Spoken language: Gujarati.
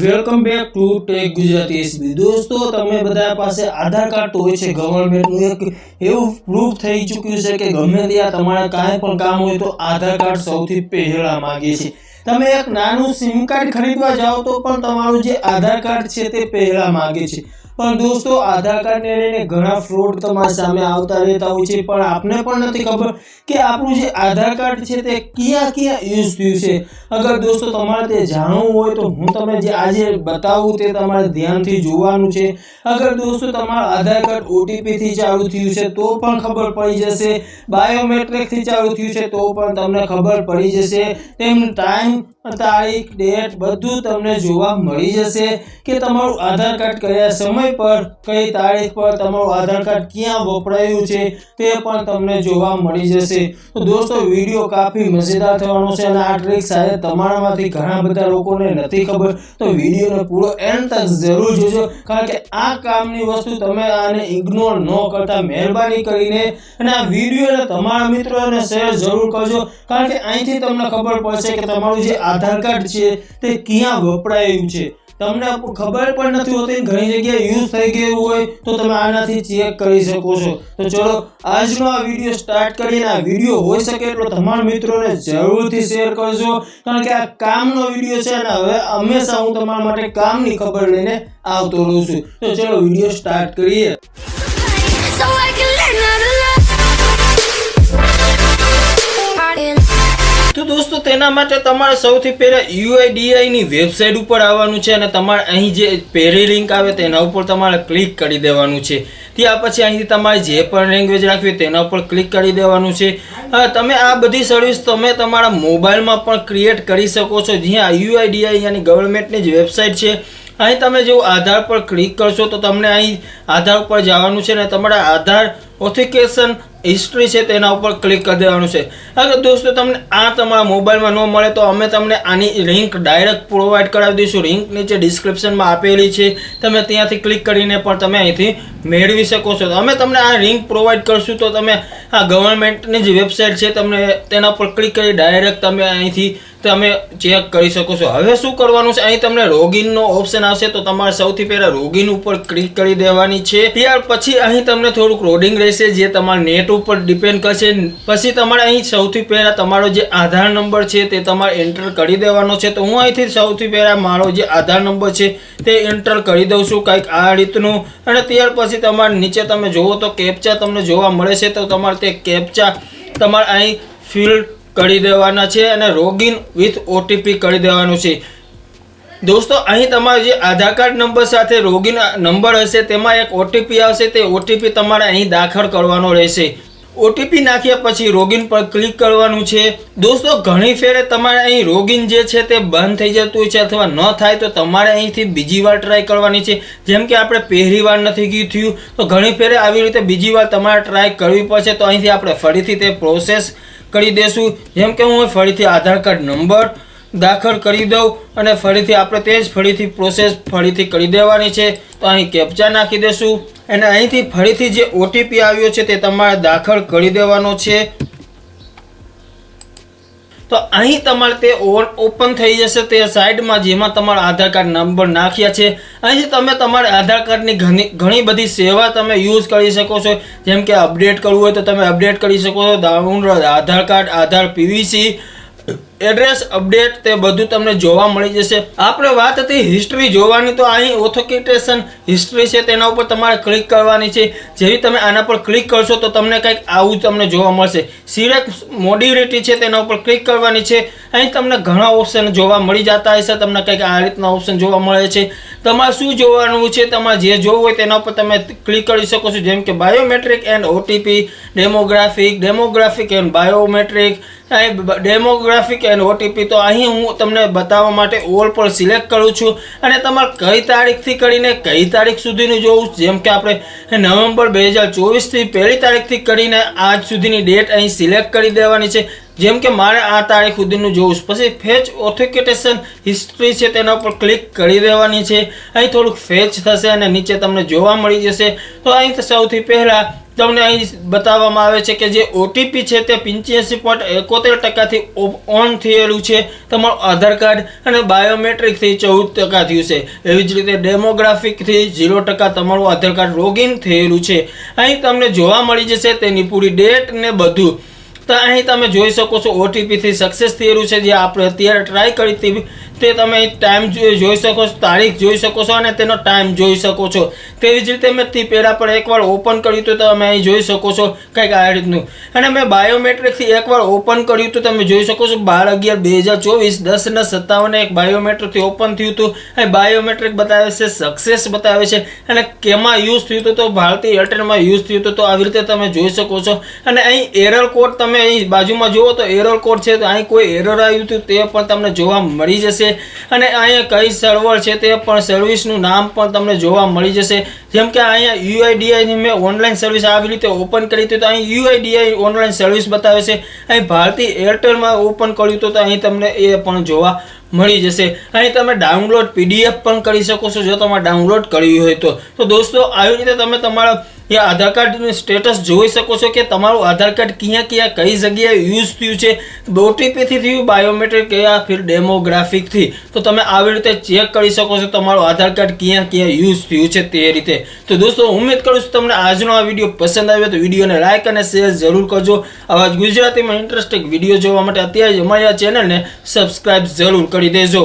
Welcome back to tech Gujarati SB દોસ્તો, તમે બધા પાસે આધાર કાર્ડ હોય છે, ગવર્મેન્ટનું એક એવું પ્રૂફ થઈ ચૂક્યું છે કે ગમે ત્યાં તમારે કાંઈ પણ કામ હોય તો આધાર કાર્ડ સૌથી પહેલા માગીએ છે તમે એક નાનું સિમ કાર્ડ ખરીદવા જાઓ તો પણ તમારું જે આધાર કાર્ડ છે તે પહેલા માગે છે. પણ દોસ્તો, આધાર કાર્ડને લઈને ઘણા ફ્રોડ તમારી સામે આવતા રહેતા હોય છે, પણ આપને પણ નથી ખબર કે આપણું જે આધાર કાર્ડ છે તે ક્યાં ક્યાં યુઝ થયું છે. અગર દોસ્તો, તમારે તે જાણવું હોય તો હું તમને જે આજે બતાવું તે તમારે ધ્યાનથી જોવાનું છે. અગર દોસ્તો, તમારું આધાર કાર્ડ ઓટીપીથી ચાલુ થયું છે, તો પણ ખબર પડી જશે. બાયોમેટ્રિકથી ચાલુ થયું છે, તો પણ તમને ખબર પડી જશે. તેમ ટાઈમ તારીખ ડેટ બધું તમને જોવા મળી જશે કે તમારું આધાર કાર્ડ કયા સમય પર, કઈ તારીખ પર, તમારું આધાર કાર્ડ ક્યાં વપરાયું છે તે પણ તમને જોવા મળી જશે. તો દોસ્તો, વીડિયો કાફી મજેદાર થવાનો છે અને આ ટ્રીક શાયદ તમારામાંથી ઘણા બધા લોકોને નથી ખબર. તો વિડીયોને પૂરો એન્ડ તક જરૂર જોજો, કારણ કે આ કામની વસ્તુ તમે આને ઇગ્નોર ન કરતા મહેરબાની કરીને. અને આ વિડીયોને તમારા મિત્રોને શેર જરૂર કરજો, કારણ કે અહીંથી તમને ખબર પડશે કે તમારું જે આધાર કાર્ડ છે, તે ક્યાં વપરાયું છે? તમને ખબર પણ નથી હોતી, ઘણી જગ્યાએ યુઝ થઈ ગયું હોય તો તમે આનાથી ચેક કરી શકો છો. તો ચલો, આજનો આ વીડિયો સ્ટાર્ટ કરીને આ વીડિયો હોઈ શકે એટલો તમારા મિત્રોને જરૂરથી શેર કરજો, કારણ કે આ કામનો વીડિયો છે અને હવે હંમેશા હું તમારા માટે કામની ખબર લઈને આવતો રહું છું. તો ચલો વીડિયો સ્ટાર્ટ કરીએ. તેના માટે તમારે સૌથી પહેલાં યુઆઈડીઆઈની વેબસાઇટ ઉપર આવવાનું છે અને તમારે અહીં જે પહેલી લિંક આવે તેના ઉપર તમારે ક્લિક કરી દેવાનું છે. ત્યાં પછી અહીંથી તમારે જે પણ લેંગ્વેજ રાખવી તેના ઉપર ક્લિક કરી દેવાનું છે. હા, તમે આ બધી સર્વિસ તમે તમારા મોબાઈલમાં પણ ક્રિએટ કરી શકો છો. જ્યાં યુઆઈડીઆઈ યાની ગવર્મેન્ટની જ વેબસાઇટ છે. અહીં તમે જો આધાર પર ક્લિક કરશો તો તમને અહીં આધાર ઉપર જવાનું છે અને તમારા આધાર ઓથિકેશન હિસ્ટ્રી છે તેના ઉપર ક્લિક કરી દેવાનું છે. અગર દોસ્તો, તમને આ તમારા મોબાઈલમાં ન મળે તો અમે તમને આની લિંક ડાયરેક્ટ પ્રોવાઈડ કરાવી દઈશું. લિંક નીચે ડિસ્ક્રિપ્શનમાં આપેલી છે. તમે ત્યાંથી ક્લિક કરીને પણ તમે અહીંથી મેળવી શકો છો. અમે તમને આ લિંક પ્રોવાઈડ કરશું તો તમે આ ગવર્મેન્ટની જે વેબસાઇટ છે, તમને તેના પર ક્લિક કરી ડાયરેક્ટ તમે અહીંથી તમે ચેક કરી શકો છો. હવે શું કરવાનું છે? અહીં તમને રોગિનનો ઓપ્શન આવશે, તો તમારે સૌથી પહેલાં રોગિન ઉપર ક્લિક કરી દેવાની છે. ત્યાર પછી અહીં તમને થોડુંક રોડિંગ રહેશે, જે તમારા નેટ ઉપર ડિપેન્ડ કરશે. પછી તમારે અહીં સૌથી પહેલાં તમારો જે આધાર નંબર છે, તે તમારે એન્ટર કરી દેવાનો છે. તો હું અહીંથી સૌથી પહેલાં મારો જે આધાર નંબર છે, તે એન્ટર કરી દઉં છું કંઈક આ રીતનું. અને ત્યાર પછી તમારે નીચે તમે જુઓ તો કેપ્ચા તમને જોવા મળે છે. તો તમારે તે કેપ્ચા તમારે અહીં ફિલ કરી દેવાના છે અને રોગિન વિથ ઓટીપી કરી દેવાનું છે. દોસ્તો, અહીં તમારો જે આધાર કાર્ડ નંબર સાથે રોગિન નંબર હશે, તેમાં એક ઓટીપી આવશે, તે ઓટીપી તમારે અહીં દાખલ કરવાનો રહેશે. ઓટીપી નાખ્યા પછી રોગિન પર ક્લિક કરવાનું છે. દોસ્તો, ઘણી ફેરે તમારે અહીં રોગિન જે છે તે બંધ થઈ જતું છે અથવા ન થાય તો તમારે અહીંથી બીજી વાર ટ્રાય કરવાની છે. જેમ કે આપણે પહેલી વાર નથી ગયું થયું, તો ઘણી ફેરે આવી રીતે બીજી વાર તમારે ટ્રાય કરવી પડશે, તો અહીંથી આપણે ફરીથી તે પ્રોસેસ કરી દેશું. જેમ કે હું ફરીથી આધાર કાર્ડ નંબર દાખલ કરી દઉં અને ફરીથી આપણે તે જ ફરીથી પ્રોસેસ ફરીથી કરી દેવાની છે. તો અહીં કેપ્ચા નાખી દેશું. અને અહીંથી ફરીથી જે ઓટીપી આવ્યો છે તે તમારે દાખલ કરી દેવાનો છે. તો અહીં તમારે તે ઓપન થઈ જશે તે સાઈડમાં જેમાં તમારા આધાર કાર્ડ નંબર નાખ્યા છે. અહીંથી તમે તમારા આધાર કાર્ડની ઘણી ઘણી બધી સેવા તમે યુઝ કરી શકો છો. જેમ કે અપડેટ કરવું હોય તો તમે અપડેટ કરી શકો છો. Download Aadhaar card, Aadhaar PVC address update તે બધું તમને જોવા મળી જશે. આપણે વાત હતી હિસ્ટ્રી જોવાની, તો અહીં ઓથોકેટેશન હિસ્ટ્રી છે, તેના ઉપર તમારે ક્લિક કરવાની છે. જેવી તમે આના પર ક્લિક કરશો, તો તમને કંઈક આવું તમને જોવા મળશે. સિલેક્ટ મોડ્યુલિટી છે, તેના ઉપર ક્લિક કરવાની છે. અહીં તમને ઘણા ઓપ્શન જોવા મળી જતા હશે, તમને કંઈક આ રીતના ઓપ્શન જોવા મળે છે. તમારે શું જોવાનું છે? તમારે જે જોવું હોય તેના ઉપર તમે ક્લિક કરી શકો છો. જેમ કે biometric and OTP demographic demographic and biometric demographic and OTP તો અહીં હું તમને બતાવવા માટે ઓલ પર સિલેક્ટ કરું છું. અને તમારે કઈ તારીખથી કરીને કઈ તારીખ સુધીનું જોવું જેમ કે આપણે નવેમ્બર બે હજાર ચોવીસથી પહેલી તારીખથી કરીને આજ સુધીની ડેટ અહીં સિલેક્ટ કરી દેવાની છે. જેમ કે મારે આ તારીખ સુધીનું જોવું છે. પછી ફેચ ઓથેન્ટિકેશન હિસ્ટ્રી છે તેના ઉપર ક્લિક કરી દેવાની છે. અહીં થોડુંક ફેચ થશે અને નીચે તમને જોવા મળી જશે. તો અહીં સૌથી પહેલાં તમને અહીં બતાવવામાં આવે છે કે જે ઓટીપી છે તે પંચ્યાસી પોઈન્ટ એકોતેર ટકાથી ઓન થયેલું છે. તમારું આધાર કાર્ડ અને બાયોમેટ્રિકથી ચૌદ ટકા થયું છે. એવી જ રીતે ડેમોગ્રાફિકથી ઝીરો ટકા તમારું આધાર કાર્ડ લોગિન થયેલું છે. અહીં તમને જોવા મળી જશે તેની પૂરી ડેટ ને બધું. તો અહીં તમે જોઈ શકો છો ઓટીપીથી સક્સેસ થયેલું છે, જે આપણે અત્યારે ટ્રાય કરી તે તમે ટાઈમ જોઈ શકો છો, તારીખ જોઈ શકો છો અને તેનો ટાઈમ જોઈ શકો છો. તેવી જ રીતે મેં તે પહેલાં પણ એકવાર ઓપન કર્યું હતું તમે અહીં જોઈ શકો છો કંઈક આ રીતનું. અને મેં બાયોમેટ્રિકથી એકવાર ઓપન કર્યું હતું તમે જોઈ શકો છો, બાર અગિયાર બે હજાર ચોવીસ દસના સત્તાવન એક બાયોમેટ્રિકથી ઓપન થયું હતું. અને બાયોમેટ્રિક બતાવે છે સક્સેસ બતાવે છે. અને કેમાં યુઝ થયું હતું તો ભારતીય એરટેલમાં યુઝ થયું હતું તો આવી રીતે તમે જોઈ શકો છો. અને અહીં એરર કોડ તમે અહીં બાજુમાં જુઓ તો એરર કોડ છે, તો અહીં કોઈ એરર આવ્યું હતું તે પણ તમને જોવા મળી જશે. અને અહીંયા કઈ સર્વર છે તે પણ સર્વિસનું નામ પણ તમને જોવા મળી જશે. જેમ કે અહીંયા યુઆઈડીઆઈની મેં ઓનલાઈન સર્વિસ આવી રીતે ઓપન કરી હતી તો અહીં યુઆઈડીઆઈ ઓનલાઈન સર્વિસ બતાવે છે. અહીં ભારતી એરટેલમાં ઓપન કર્યું હતું તો અહીં તમને એ પણ જોવા મળી જશે. અહીં તમે ડાઉનલોડ પીડીએફ પણ કરી શકો છો જો તમારે ડાઉનલોડ કરવી હોય તો દોસ્તો, આવી રીતે તમે તમારા એ આધાર કાર્ડનું સ્ટેટસ જોઈ શકો છો કે તમારું આધાર કાર્ડ ક્યાં ક્યાં કઈ જગ્યાએ યુઝ થયું છે. ઓટીપીથી થયું બાયોમેટ્રિક યા ફિર ડેમોગ્રાફિકથી તો તમે આવી રીતે ચેક કરી શકો છો તમારું આધાર કાર્ડ ક્યાં ક્યાં યુઝ થયું છે તે રીતે. તો દોસ્તો ઉમેદ કરું છું તમને આજનો આ વીડિયો પસંદ આવ્યો તો વિડીયોને લાઇક અને શેર જરૂર કરજો. આવા જ ગુજરાતીમાં ઇન્ટરેસ્ટિંગ વીડિયો જોવા માટે અત્યારે જ અમારી આ ચેનલને સબસ્ક્રાઇબ જરૂર કરી દેજો.